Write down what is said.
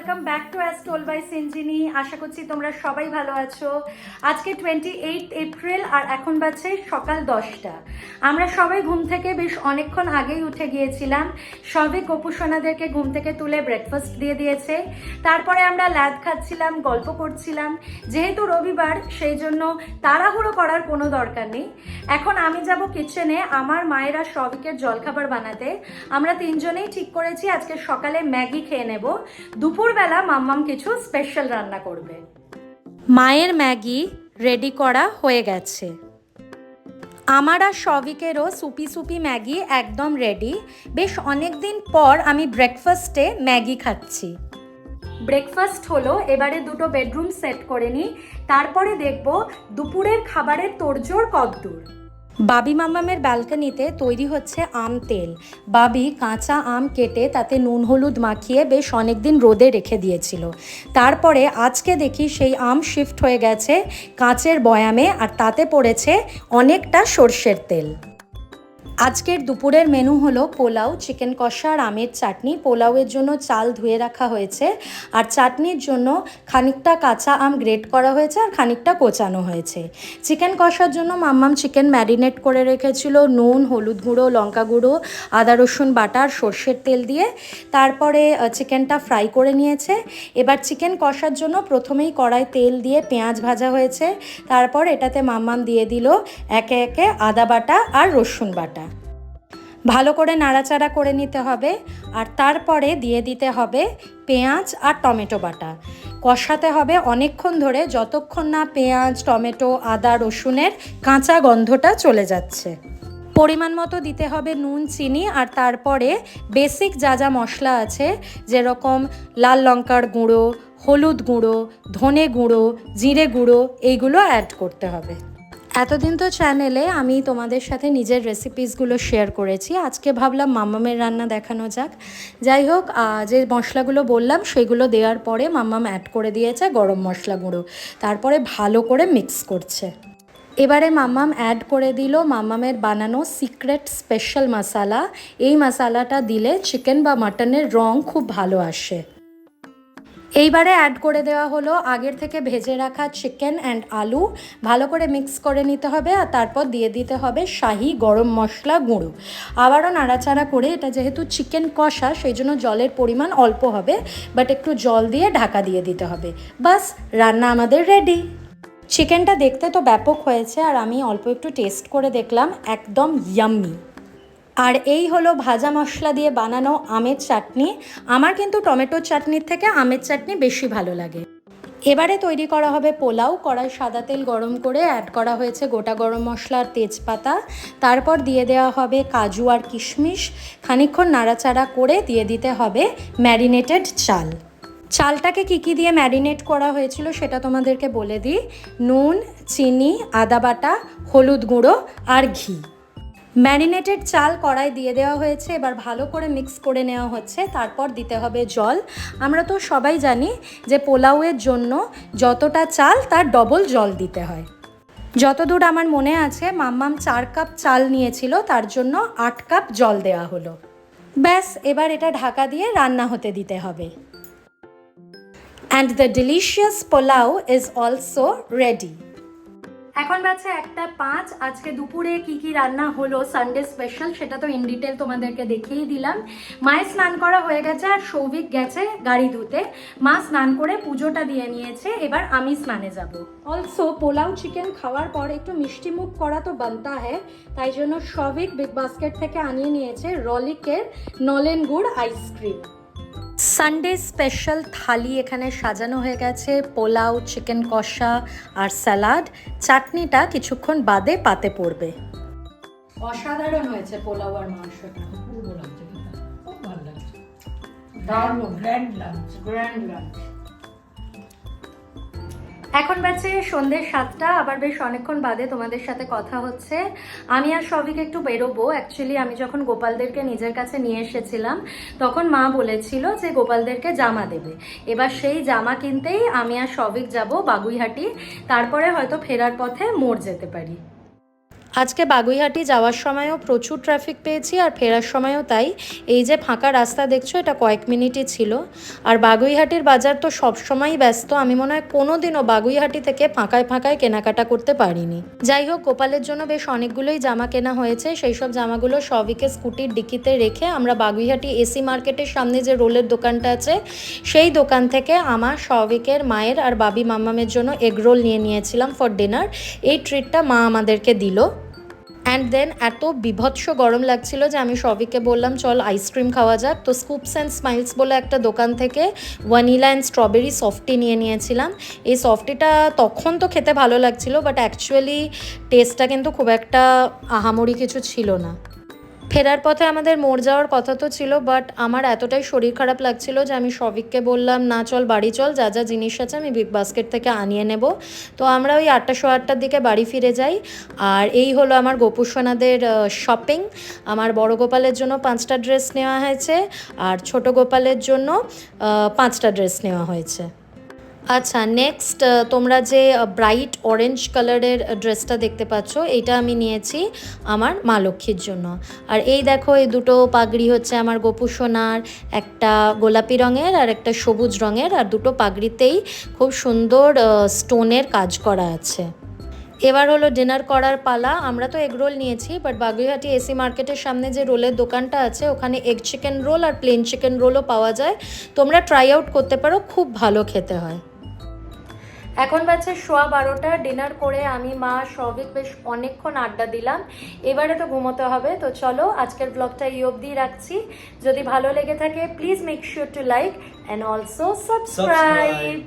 Welcome back to as told by Sinjini আশা করছি তোমরা সবাই ভালো আছো। আজকে টোয়েন্টি এইট এপ্রিল আর এখন বাজছে সকাল দশটা। আমরা সবাই ঘুম থেকে বেশ অনেকক্ষণ আগেই উঠে গিয়েছিলাম। সবে গোপুসোনাদেরকে ঘুম থেকে তুলে ব্রেকফাস্ট দিয়ে দিয়েছে। তারপরে আমরা ল্যাদ খাচ্ছিলাম, গল্প করছিলাম। যেহেতু রবিবার, সেই জন্য তাড়াহুড়ো করার কোনো দরকার নেই। এখন আমি যাব কিচেনে আমার মায়েরা সবিকের জলখাবার বানাতে। আমরা তিনজনেই ঠিক করেছি, আজকে সকালে ম্যাগি খেয়ে নেব। দুপুরবেলা মাম্মাম কিছু স্পেশাল রান্না করবে। মায়ের ম্যাগি রেডি করা হয়ে গেছে। আমার আর সবিকেরও সুপি সুপি ম্যাগি একদম রেডি বেশ অনেক দিন পর আমি ব্রেকফাস্টে ম্যাগি খাচ্ছি। ব্রেকফাস্ট হলো এবারে দুটো বেডরুম সেট করে নিই। তারপরে দেখব দুপুরের খাবারের তোড়জোড় কদ্দূর বাবি মামামের ব্যালকনিতে তৈরি হচ্ছে আম তেল। বাবি কাঁচা আম কেটে তাতে নুন হলুদ মাখিয়ে বেশ অনেক দিন রোদে রেখে দিয়েছিল। তারপরে আজকে দেখি সেই আম শিফট হয়ে গেছে কাঁচের বয়ামে আর তাতে পড়েছে অনেকটা সর্ষের তেল। আজকের দুপুরের মেনু হলো পোলাও, চিকেন কষা আর আমের চাটনি। পোলাওয়ের জন্য চাল ধুয়ে রাখা হয়েছে আর চাটনির জন্য খানিকটা কাঁচা আম গ্রেট করা হয়েছে আর খানিকটা কোচানো হয়েছে। চিকেন কষার জন্য মাম্মাম চিকেন ম্যারিনেট করে রেখেছিল নুন, হলুদ গুঁড়ো, লঙ্কা গুঁড়ো, আদা, রসুন বাটার সর্ষের তেল দিয়ে। তারপরে চিকেনটা ফ্রাই করে নিয়েছে। এবার চিকেন কষার জন্য প্রথমেই কড়াই তেল দিয়ে পেঁয়াজ ভাজা হয়েছে। তারপর এটাতে মাম্মাম দিয়ে দিল একে একে আদা বাটা আর রসুন বাটা। ভালো করে নাড়াচাড়া করে নিতে হবে আর তারপরে দিয়ে দিতে হবে পেঁয়াজ আর টমেটো বাটা। কষাতে হবে অনেকক্ষণ ধরে যতক্ষণ না পেঁয়াজ, টমেটো, আদা, রসুনের কাঁচা গন্ধটা চলে যাচ্ছে। পরিমাণ মতো দিতে হবে নুন, চিনি আর তারপরে বেসিক যা যা মশলা আছে যেরকম লাল লঙ্কার গুঁড়ো, হলুদ গুঁড়ো, ধনে গুঁড়ো, জিরে গুঁড়ো, এইগুলো অ্যাড করতে হবে। এতদিন তো চ্যানেলে আমি তোমাদের সাথে নিজের রেসিপিসগুলো শেয়ার করেছি। আজকে ভাবলাম মাম্মামের রান্না দেখানো যাক। যাই হোক যে মশলাগুলো বললাম, সেগুলো দেওয়ার পরে মাম্মাম অ্যাড করে দিয়েছে গরম মশলা গুঁড়ো। তারপরে ভালো করে মিক্স করছে। এবারে মাম্মাম অ্যাড করে দিল মাম্মামের বানানো সিক্রেট স্পেশাল মশালা এই মশালাটা দিলে চিকেন বা মাটনের রং খুব ভালো আসে। এইবারে অ্যাড করে দেওয়া হলো আগের থেকে ভেজে রাখা চিকেন অ্যান্ড আলু। ভালো করে মিক্স করে নিতে হবে আর তারপর দিয়ে দিতে হবে শাহি গরম মশলা গুঁড়ো। আবারও নাড়াচাড়া করে এটা যেহেতু চিকেন কষা, সেই জন্য জলের পরিমাণ অল্প হবে বাট একটু জল দিয়ে ঢাকা দিয়ে দিতে হবে। বাস, রান্না আমাদের রেডি চিকেনটা দেখতে তো ব্যাপক হয়েছে আর আমি অল্প একটু টেস্ট করে দেখলাম, একদম ইয়াম্মি আর এই হলো ভাজা মশলা দিয়ে বানানো আমের চাটনি। আমার কিন্তু টমেটোর চাটনির থেকে আমের চাটনি বেশি ভালো লাগে। এবারে তৈরি করা হবে পোলাও, কড়াই সাদা তেল গরম করে অ্যাড করা হয়েছে গোটা গরম মশলা আর তেজপাতা। তারপর দিয়ে দেওয়া হবে কাজু আর কিশমিশ। খানিকক্ষণ নাড়াচাড়া করে দিয়ে দিতে হবে ম্যারিনেটেড চাল। চালটাকে কী কী দিয়ে ম্যারিনেট করা হয়েছিল সেটা তোমাদেরকে বলে দিই। নুন, চিনি, আদা বাটা, হলুদ গুঁড়ো আর ঘি। ম্যারিনেটেড চাল কড়াই দিয়ে দেওয়া হয়েছে, এবার ভালো করে মিক্স করে নেওয়া হচ্ছে, তারপর দিতে হবে জল। আমরা তো সবাই জানি যে পোলাওয়ের জন্য যতটা চাল, তার ডবল জল দিতে হয়। যতদূর আমার মনে আছে, মাম্মাম চার কাপ চাল নিয়েছিল, তার জন্য আট কাপ জল দেওয়া হলো। ব্যাস, এবার এটা ঢাকা দিয়ে রান্না হতে দিতে হবে। And the delicious pulao is also ready এখন বাজছে একটা পাঁচ। আজকে দুপুরে কি কি রান্না হলো? সানডে স্পেশাল সেটা তো ইন ডিটেল তোমাদেরকে দেখিয়ে দিলাম। মায়ের স্নান করা হয়ে গেছে আর সৌভিক গেছে গাড়ি ধুতে। মা স্নান করে পুজোটা দিয়ে নিয়েছে, এবার আমি স্নানে যাব। অলসো পোলাও চিকেন খাওয়ার পর একটু মিষ্টি মুখ করা তো বানতা হ্যায় তাই জন্য সৌভিক বিগ বাস্কেট থেকে আনিয়ে নিয়েছে রলিকের নলেন গুড় আইসক্রিম সানডে স্পেশাল থালি এখানে সাজানো হয়ে গেছে। পোলাও চিকেন কষা আর স্যালাড চাটনিটা কিছুক্ষণ বাদে পাতে পড়বে। অসাধারণ হয়েছে পোলাও আর মাংসটা। গ্র্যান্ড লাঞ্চ গ্র্যান্ড লাঞ্চ এখন বাজছে সন্ধে সাতটা, আবার বেশ অনেকক্ষণ বাদে তোমাদের সাথে কথা হচ্ছে। আমি আর সবিক একটু বেরোবো। অ্যাকচুয়ালি আমি যখন গোপালদেরকে নিজের কাছে নিয়ে এসেছিলাম, তখন মা বলেছিল যে গোপালদেরকে জামা দেবে। এবার সেই জামা কিনতেই আমি আর সবিক যাব বাগুইহাটি। তারপরে হয়তো ফেরার পথে মোড় যেতে পারি। আজকে বাগুইহাটি যাওয়ার সময়ও প্রচুর ট্রাফিক পেয়েছি আর ফেরার সময়ও তাই। এই যে ফাঁকা রাস্তা দেখছ, এটা কয়েক মিনিটই ছিল। আর বাগুইহাটির বাজার তো সবসময়ই ব্যস্ত, আমি মনে হয় কোনো দিনও বাগুইহাটি থেকে ফাঁকায় ফাঁকায় কেনাকাটা করতে পারিনি। যাই হোক, গোপালের জন্য বেশ অনেকগুলোই জামা কেনা হয়েছে, সেই সব জামাগুলো সবিকে স্কুটির ডিকিতে রেখে আমরা বাগুইহাটি এসি মার্কেটের সামনে যে রোলের দোকানটা আছে, সেই দোকান থেকে আমার সবিকের মায়ের আর বাবি মাম্মামের জন্য এগ রোল নিয়ে নিয়েছিলাম ফর ডিনার এই ট্রিটটা মা আমাদেরকে দিল। অ্যান্ড দেন এত বিভৎস গরম লাগছিল যে আমি সবিকে বললাম, চল আইসক্রিম খাওয়া যাক। তো স্কুপস অ্যান্ড স্মাইলস বলে একটা দোকান থেকে ভ্যানিলা অ্যান্ড স্ট্রবেরি সফটি নিয়ে নিয়েছিলাম। এই সফটিটা তখন তো খেতে ভালো লাগছিল বাট অ্যাকচুয়ালি টেস্টটা কিন্তু খুব একটা আহামরি কিছু ছিল না। ফেরার পথে আমাদের মোড় যাওয়ার কথা তো ছিল বাট আমার এতটাই শরীর খারাপ লাগছিল যে আমি সবিককে বললাম, না, চল, বাড়ি চল, যা যা জিনিস আছে আমি বিগ বাস্কেট থেকে আনিয়ে নেব। তো আমরা ওই আটটা শো আটটার দিকে বাড়ি ফিরে যাই, আর এই হলো আমার গোপুসোনাদের শপিং আমার বড় গোপালের জন্য পাঁচটা ড্রেস নেওয়া হয়েছে, আর ছোট গোপালের জন্য পাঁচটা ড্রেস নেওয়া হয়েছে। আচ্ছা নেক্সট তোমরা যে ব্রাইট অরেঞ্জ কালারের ড্রেসটা দেখতে পাচ্ছ এটা আমি নিয়েছি আমার মা লক্ষ্মীর জন্য। আর এই দেখো, এই দুটো পাগড়ি হচ্ছে আমার গোপু সোনার, একটা গোলাপি রঙের আর একটা সবুজ রঙের, আর দুটো পাগড়িতেই খুব সুন্দর স্টোনের কাজ করা আছে। এবার হলো ডিনার করার পালা, আমরা তো এগ রোল নিয়েছি বাট বাগুইহাটি এসি মার্কেটের সামনে যে রোলের দোকানটা আছে, ওখানে এগ চিকেন রোল আর প্লেন চিকেন রোলও পাওয়া যায়। তোমরা ট্রাই আউট করতে পারো, খুব ভালো খেতে হয়। এখন বাচ্চা সোয়া বারোটা, ডিনার করে আমি, মা সবিক বেশ অনেকক্ষণ আড্ডা দিলাম। এবারে তো ঘুমোতে হবে। তো চলো, আজকের ব্লগটা এই অবধি রাখছি। যদি ভালো লেগে থাকে please make sure to like and also subscribe.